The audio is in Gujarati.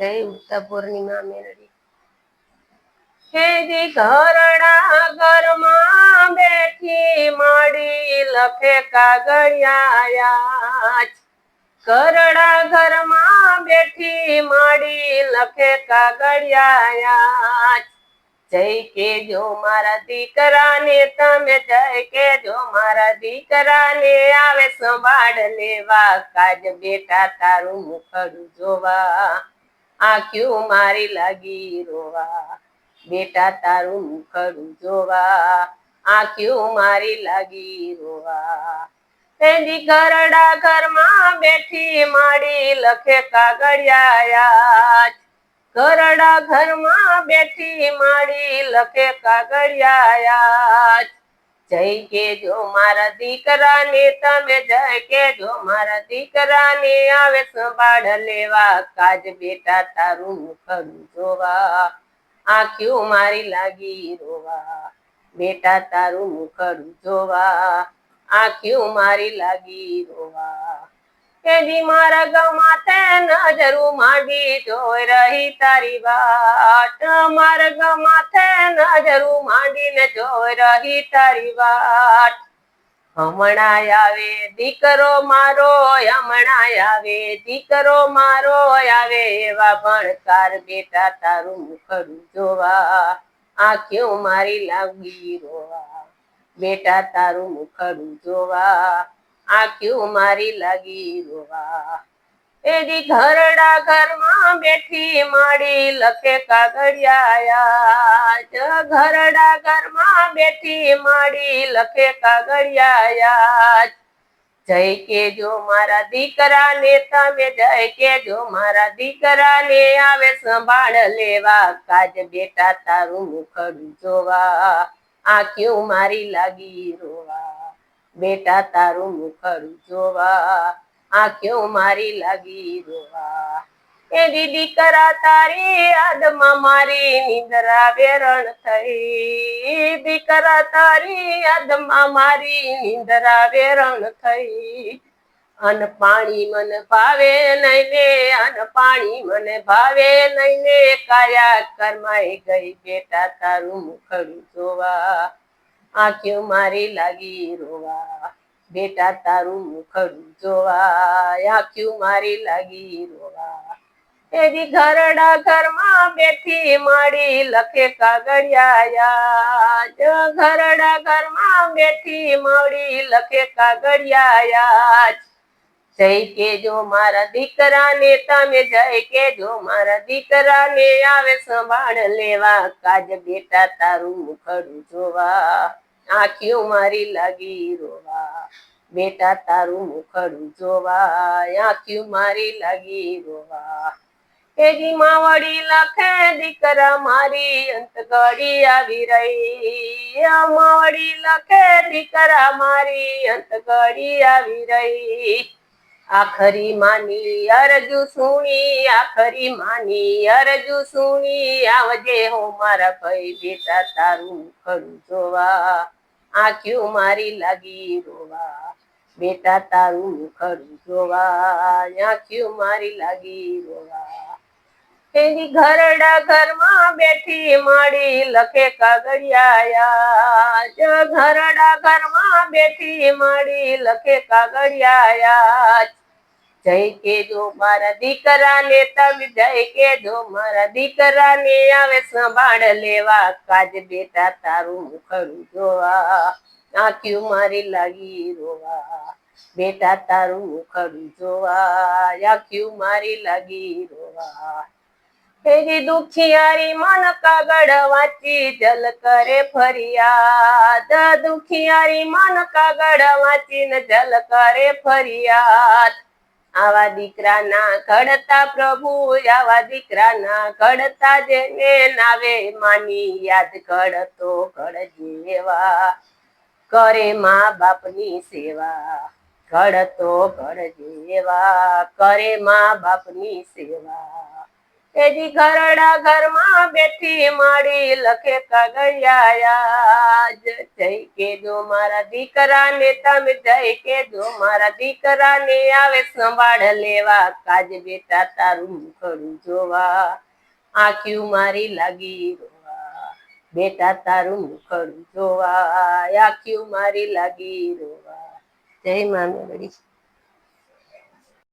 જય પૂર્ણિમા મેળવી હેજી ઘરડા ઘરમાં બેઠી માડી લખે કાગળિયા ઘરડા ઘરમાં બેઠી માડી લખે કાગળિયા જય કેજો મારા દીકરાને, તમે જય કેજો મારા દીકરાને. આવે સંભાળ લેવા, કાજ બેટા તારું મુખડું જોવા. આંખ્યું મારી લાગી રોવા. બેટા તારું મુખડું જોવા. આંખ્યું મારી લાગી રોવા. એની ઘરડા ઘરમાં બેઠી માડી લખે કાગળિયા ઘરડા ઘરમાં બેઠી માડી લખે કાગળિયા જય કેજો મારા દીકરાને તમે જય કેજો મારા દીકરાને આવે સંભાળ લેવા. કાજ બેટા તારું મુખડું જોવા. આંખ્યું મારી લાગી રોવા. બેટા તારું મુખડું જોવા. આંખ્યું મારી લાગી રોવા. તેજી મારા ગમાં તે નજર માંડી જોઈ રહી તારી વાટ. મારા ગમાં તે નજર માંડીને જોઈ રહી તારી વાટ. હમણાં આવે દીકરો મારો, હમણાં આવે દીકરો મારો, આવે એવા ભણકાર બેટા તારું મુખડું જોવા. આંખ્યું મારી લાગી રોવા. બેટા તારું મુખડું જોવા. આંખ્યું મારી લાગી રોવા એજી ઘરડા ઘરમાં બેઠી માડી લખે કાગળિયા ઘરડા ઘરમાં બેઠી માડી લખે કાગળિયા જય કેજો મારા દીકરાને તમે જય કેજો મારા દીકરાને આવે સંભાળ લેવા. કાજ બેટા તારું મુખડું જોવા. આંખ્યું મારી લાગી રોવા બેટા, તારું મુખડું જોવા આંખ્યો મારી લાગી રોવા. એ દીદી કરા તારી યાદમાં મારી નિંદરા વેરણ થઈ. દીકરા તારી યાદમાં મારી નિંદરા વેરણ થઈ. અન પાણી મને ભાવે નહીં ને અન પાણી મને ભાવે નહીં ને કાયા કરમાઈ ગઈ બેટા, તારું મુખડું જોવા. આંખ્યું મારી લાગી રોવા. બેટા તારું મુખડું જોવા આંખ્યું મારી લાગી રોવા. એજી ઘરડા ઘરમાં બેઠી માડી લખે કાગળિયા ઘરડા ઘરમાં બેઠી માડી લખે કાગળિયા જય કેજો મારા દીકરાને, તમે જય કેજો મારા દીકરાને આવે સંભાળ લેવા. કાજ બેટા તારું મુખડું જોવા. આંખ્યું મારી લાગી રોવા. બેટા તારું મુખડું જોવા આંખ્યું મારી લાગી રોવા. એજી માવડી લખે દીકરા મારી અંત ઘડી આવી રહી. માવડી લખે દીકરા મારી અંત ઘડી આવી રહી. આખરી માની અરજુ સુણી, આખરી માની અરજુ સુણી. આવજે હો મારા ભાઈ, બેટા તારું ખરું જોવા. આંખ્યું મારી લાગી રોવા? બેટા તારું મુખડું જોવા. આંખ્યું મારી લાગી રોવા? એની ઘરડા ઘરમાં બેઠી માડી લખે કાગળિયા. ઘરડા ઘરમાં બેઠી માડી લખે કાગળિયા. જય કેજો મારા દીકરાને તમે જય કેજો મારા દીકરાને આવે સંભાળ લેવા. કાજ બેટા તારું મુખરું જોવા, આંખ્યું મારી લાગી રોવા. બેટા તારું મુખરું જોવા, આંખ્યું મારી લાગી રોવા. એજી દુખિયારી મન કાગળ વાંચી, જલ કરે ફરિયાદ. દુખિયારી મન કાગળ વાંચીને જલ કરે ફરિયાદ. આવા દીકરાના ઘડતા પ્રભુ, આવા દીકરાના ઘડતા જેને નાવે માની યાદ ઘડતો ઘડ જેવા કરે મા બાપની સેવા, ઘડતો ઘડ જેવા કરે મા બાપની સેવા એજી ઘરડા ઘરમાં બેઠી માડી લખે કાગળિયા જય કેજો મારા દીકરાને, તમે જઈ કેજો મારા દીકરાને. આવે સંભાળ લેવા, કાજ બેટા તારું મુખડું જોવા. આંખ્યું મારી લાગી રોવા. બેટા તારું મુખડું જોવા. આંખ્યું મારી લાગી રોવા. જય મા મેલડી